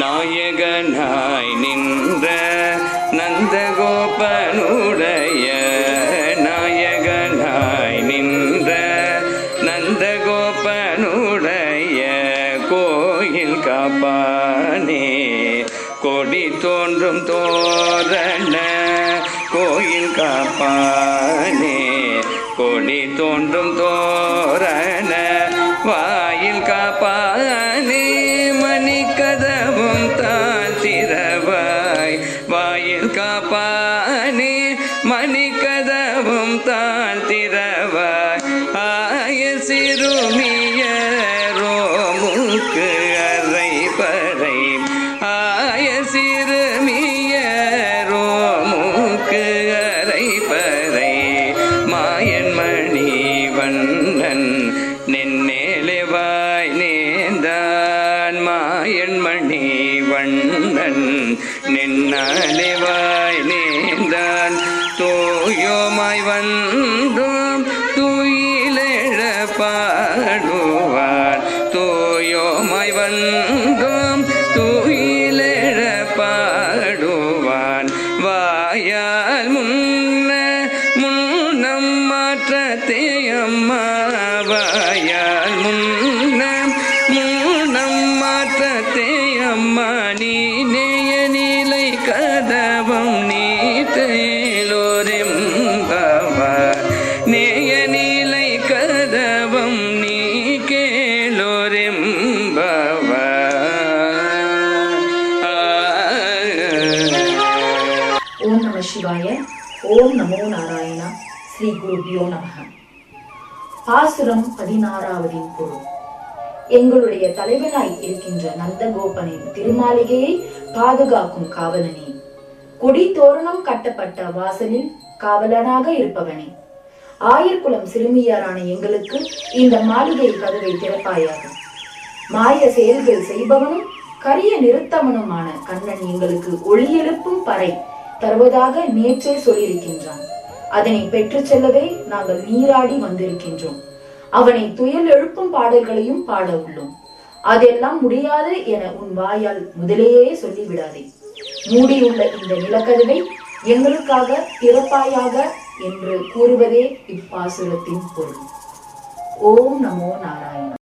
நாயகனாய் நின்ற நந்தகோபனுடைய நாயகனாய் நின்ற நந்தகோபனுடைய கோயில் காப்பானே. கொடி தோன்றும் தோரண கோயில் காப்பானே. கொடி தோன்றும் தோரண வாயில் மணி கதவும் தாழ்த்திரவாய் வாயில் காப்பானே மணி கதவும் தாழ்த்திரவாய் ஆய சிறுமிய ரோமுக்கு அறை பறை ஆய சிறுமிய ரோமுக்கு அறை பறை மாயன் மணி வண்ணன் நின்னே மணி வண்ணன் நின்னாலைவாய் நேர்ந்தான் தூயோமாய் வந்தோம் தூயிலெழ பாடுவார். தூயோமாய் வந்தோம் சிவாய ஓம் நமோ நாராயணா ஸ்ரீ குருபியோ நமக பாசுரம் பதினாறாவது பொருள் எங்களுடைய தலைவனாய் இருக்கின்ற நந்தகோபனின் திருமாளிகையை பாதுகாக்கும் காவலனே கொடி தோரணம் கட்டப்பட்ட வாசலில் காவலனாக இருப்பவனே. ஆயிரக்குளம் சிறுமியாரான எங்களுக்கு இந்த மாளிகை கதவை திறப்பாயாக. மாய செயல்கள் செய்பவனும் கரிய நிறுத்தவனுமான கண்ணன் எங்களுக்கு ஒளியெழுப்பும் பறை தருவதாக நேற்றே சொல்லியிருக்கின்றான். அதனை பெற்றுச் செல்லவே நாங்கள் நீராடி வந்திருக்கின்றோம். அவனை துயல் எழுப்பும் பாடல்களையும் பாட உள்ளோம். அதெல்லாம் முடியாது என உன் வாயால் முதலேயே சொல்லிவிடாதே. மூடியுள்ள இந்த நிலக்கதவை எங்களுக்காக திறப்பாயாக என்று கூறுவதே இப்பாசுரத்தின் பொருள். ஓம் நமோ நாராயணா.